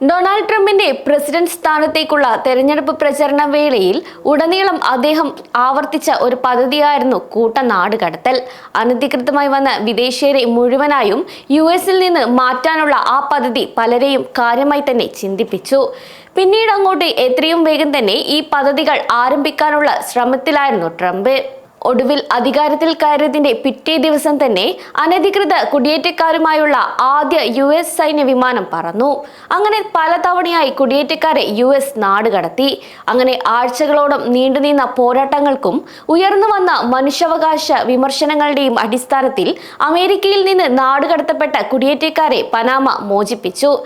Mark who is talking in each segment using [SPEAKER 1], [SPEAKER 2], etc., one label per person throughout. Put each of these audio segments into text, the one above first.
[SPEAKER 1] Donald ട്രംപിന്റെ president സ്ഥാനത്തേക്കുള്ള തെരഞ്ഞെടുപ്പ് പ്രചരണ വേളയിൽ ഉടനീളം അദ്ദേഹം ആവർത്തിച്ച ഒരു പദ്ധതിയായിരുന്നു കൂട്ടനാട് കടത്തൽ. അനധികൃതമായി വന്ന വിദേശീയരെ മുഴുവനായും യു എസിൽ നിന്ന് മാറ്റാനുള്ള ആ പദ്ധതി പലരെയും കാര്യമായി തന്നെ ചിന്തിപ്പിച്ചു. പിന്നീട് അങ്ങോട്ട് എത്രയും വേഗം തന്നെ ഈ പദ്ധതികൾ ആരംഭിക്കാനുള്ള ശ്രമത്തിലായിരുന്നു ട്രംപ്. ഒടുവിൽ അധികാരത്തിൽ കയറിയതിന്റെ പിറ്റേ ദിവസം തന്നെ അനധികൃത കുടിയേറ്റക്കാരുമായുള്ള ആദ്യ യു എസ് സൈന്യ വിമാനം പറന്നു. അങ്ങനെ പലതവണയായി കുടിയേറ്റക്കാരെ യു എസ് നാടുകടത്തി അങ്ങനെ ആഴ്ചകളോളം നീണ്ടുനിന്ന പോരാട്ടങ്ങൾക്കും ഉയർന്നു വന്ന മനുഷ്യാവകാശ വിമർശനങ്ങളുടെയും അടിസ്ഥാനത്തിൽ അമേരിക്കയിൽ നിന്ന് നാടുകടത്തപ്പെട്ട കുടിയേറ്റക്കാരെ പനാമ മോചിപ്പിച്ചു.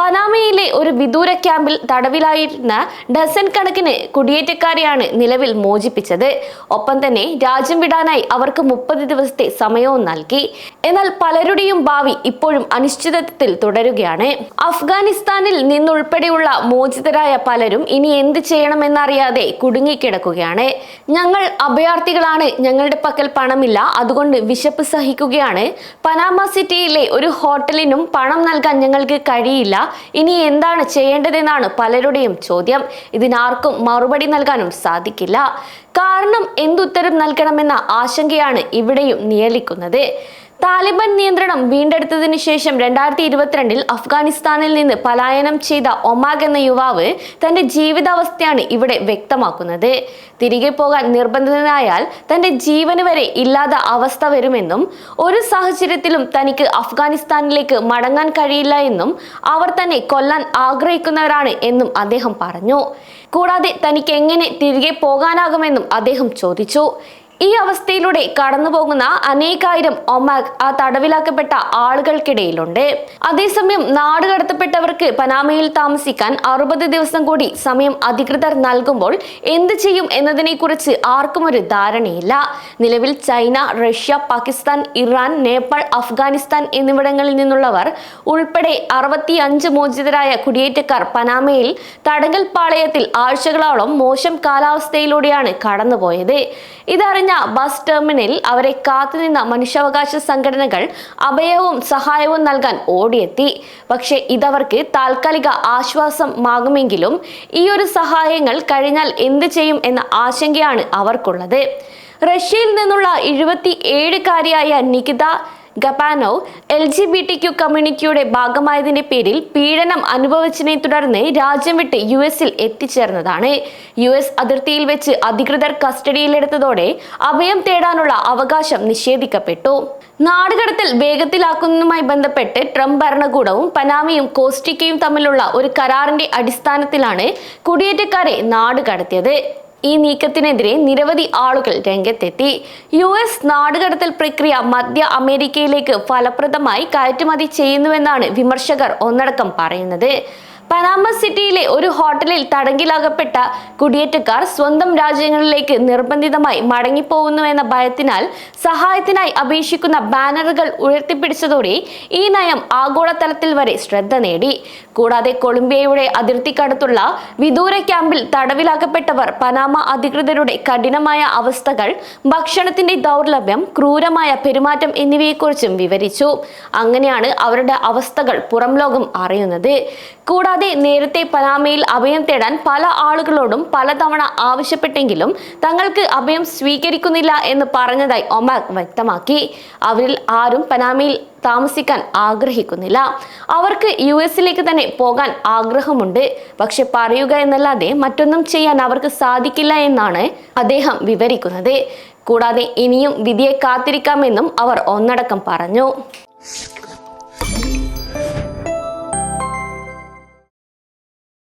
[SPEAKER 1] പനാമയിലെ ഒരു വിദൂര ക്യാമ്പിൽ തടവിലായിരുന്ന ഡസൻ കണക്കിന് കുടിയേറ്റക്കാരെയാണ് നിലവിൽ മോചിപ്പിച്ചത്. ഒപ്പം തന്നെ രാജ്യം വിടാനായി അവർക്ക് മുപ്പത് ദിവസത്തെ സമയവും നൽകി. എന്നാൽ പലരുടെയും ഭാവി ഇപ്പോഴും അനിശ്ചിതത്വത്തിൽ തുടരുകയാണ്. അഫ്ഗാനിസ്ഥാനിൽ നിന്നുൾപ്പെടെയുള്ള മോചിതരായ പലരും ഇനി എന്ത് ചെയ്യണമെന്നറിയാതെ കുടുങ്ങിക്കിടക്കുകയാണ്. ഞങ്ങൾ അഭയാർത്ഥികളാണ് ഞങ്ങളുടെ പക്കൽ പണമില്ല അതുകൊണ്ട് വിശപ്പ് സഹിക്കുകയാണ്. പനാമ സിറ്റിയിലെ ഒരു ഹോട്ടലിനും പണം നൽകാൻ ഞങ്ങൾക്ക് കഴിയില്ല ഇനി എന്താണ് ചെയ്യേണ്ടതെന്നാണ് പലരുടെയും ചോദ്യം. ഇതിനാർക്കും മറുപടി നൽകാനും സാധിക്കില്ല. കാരണം എന്തുത്തരം നൽകണമെന്ന ആശങ്കയാണ് ഇവിടെയും നിയലിക്കുന്നത് താലിബാൻ നിയന്ത്രണം വീണ്ടെടുത്തതിനു ശേഷം രണ്ടായിരത്തി ഇരുപത്തിരണ്ടിൽ അഫ്ഗാനിസ്ഥാനിൽ നിന്ന് പലായനം ചെയ്ത ഒമാഗ് എന്ന യുവാവ് തന്റെ ജീവിതാവസ്ഥയാണ് ഇവിടെ വ്യക്തമാക്കുന്നത്. തിരികെ പോകാൻ നിർബന്ധിതനായാൽ തന്റെ ജീവന് വരെ ഇല്ലാത്ത അവസ്ഥ വരുമെന്നും ഒരു സാഹചര്യത്തിലും തനിക്ക് അഫ്ഗാനിസ്ഥാനിലേക്ക് മടങ്ങാൻ കഴിയില്ല എന്നും അവർ തന്നെ കൊല്ലാൻ ആഗ്രഹിക്കുന്നവരാണ് എന്നും അദ്ദേഹം പറഞ്ഞു. കൂടാതെ തനിക്ക് എങ്ങനെ തിരികെ പോകാനാകുമെന്നും അദ്ദേഹം ചോദിച്ചു. ഈ അവസ്ഥയിലൂടെ കടന്നുപോകുന്ന അനേകായിരം ഒമാക് ആ തടവിലാക്കപ്പെട്ട ആളുകൾക്കിടയിലുണ്ട്. അതേസമയം നാട് കടത്തപ്പെട്ടവർക്ക് പനാമയിൽ താമസിക്കാൻ അറുപത് ദിവസം കൂടി സമയം അധികൃതർ നൽകുമ്പോൾ എന്ത് ചെയ്യും എന്നതിനെ കുറിച്ച് ആർക്കും ഒരു ധാരണയില്ല. നിലവിൽ China Russia Pakistan Iran Nepal Afghanistan എന്നിവിടങ്ങളിൽ നിന്നുള്ളവർ ഉൾപ്പെടെ അറുപത്തി അഞ്ച് മോചിതരായ കുടിയേറ്റക്കാർ പനാമയിൽ തടങ്കൽ പാളയത്തിൽ ആഴ്ചകളോളം മോശം കാലാവസ്ഥയിലൂടെയാണ് കടന്നുപോയത്. ഇതറിഞ്ഞ ബസ് ടെർമിനലിൽ അവരെ കാത്തുനിന്ന മനുഷ്യാവകാശ സംഘടനകൾ അഭയവും സഹായവും നൽകാൻ ഓടിയെത്തി. പക്ഷേ ഇതവർക്ക് താൽക്കാലിക ആശ്വാസമാകുമെങ്കിലും ഈ ഒരു സഹായങ്ങൾ കഴിഞ്ഞാൽ എന്ത് ചെയ്യും എന്ന ആശങ്കയാണ് അവർക്കുള്ളത്. റഷ്യയിൽ നിന്നുള്ള എഴുപത്തി ഏഴുകാരിയായ Nikita ഗപാനോ L G B T Q കമ്മ്യൂണിറ്റിയുടെ ഭാഗമായതിന്റെ പേരിൽ പീഡനം അനുഭവിച്ചതിനെ തുടർന്ന് രാജ്യം വിട്ട് യു എസിൽ എത്തിച്ചേർന്നതാണ്. യു എസ് അതിർത്തിയിൽ വെച്ച് അധികൃതർ കസ്റ്റഡിയിലെടുത്തതോടെ അഭയം തേടാനുള്ള അവകാശം നിഷേധിക്കപ്പെട്ടു. നാടുകടത്തൽ വേഗത്തിലാക്കുന്നതുമായി ബന്ധപ്പെട്ട് ട്രംപ് ഭരണകൂടവും പനാമയും കോസ്റ്റിക്കയും തമ്മിലുള്ള ഒരു കരാറിന്റെ അടിസ്ഥാനത്തിലാണ് കുടിയേറ്റക്കാരെ നാടുകടത്തിയത്. ഈ നീക്കത്തിനെതിരെ നിരവധി ആളുകൾ രംഗത്തെത്തി. യു എസ് നാടുകടത്തൽ പ്രക്രിയ മധ്യ അമേരിക്കയിലേക്ക് ഫലപ്രദമായി കയറ്റുമതി ചെയ്യുന്നുവെന്നാണ് വിമർശകർ ഒന്നടക്കം പറയുന്നത്. പനാമ സിറ്റിയിലെ ഒരു ഹോട്ടലിൽ തടങ്കിലാകപ്പെട്ട കുടിയേറ്റക്കാർ സ്വന്തം രാജ്യങ്ങളിലേക്ക് നിർബന്ധിതമായി മടങ്ങിപ്പോകുന്നുവെന്ന ഭയത്തിനാൽ സഹായത്തിനായി അപേക്ഷിക്കുന്ന ബാനറുകൾ ഉയർത്തിപ്പിടിച്ചതോടെ ഈ നയം ആഗോളതലത്തിൽ വരെ ശ്രദ്ധ നേടി. കൂടാതെ കൊളംബിയയുടെ അതിർത്തിക്കടുത്തുള്ള വിദൂര ക്യാമ്പിൽ തടവിലാക്കപ്പെട്ടവർ പനാമ അധികൃതരുടെ കഠിനമായ അവസ്ഥകൾ ഭക്ഷണത്തിന്റെ ദൗർലഭ്യം ക്രൂരമായ പെരുമാറ്റം എന്നിവയെക്കുറിച്ചും വിവരിച്ചു. അങ്ങനെയാണ് അവരുടെ അവസ്ഥകൾ പുറം ലോകം അറിയുന്നത് കൂടാതെ നേരത്തെ പനാമയിൽ അഭയം തേടാൻ പല ആളുകളോടും പലതവണ ആവശ്യപ്പെട്ടെങ്കിലും തങ്ങൾക്ക് അഭയം സ്വീകരിക്കുന്നില്ല എന്ന് പറഞ്ഞതായി ഒമാക് വ്യക്തമാക്കി. അവരിൽ ആരും പനാമയിൽ താമസിക്കാൻ ആഗ്രഹിക്കുന്നില്ല. അവർക്ക് യു എസിലേക്ക് തന്നെ പോകാൻ ആഗ്രഹമുണ്ട്. പക്ഷെ പറയുക എന്നല്ലാതെ മറ്റൊന്നും ചെയ്യാൻ അവർക്ക് സാധിക്കില്ല എന്നാണ് അദ്ദേഹം വിവരിക്കുന്നത്. കൂടാതെ ഇനിയും വിധിയെ കാത്തിരിക്കാമെന്നും അവർ ഒന്നടക്കം പറഞ്ഞു.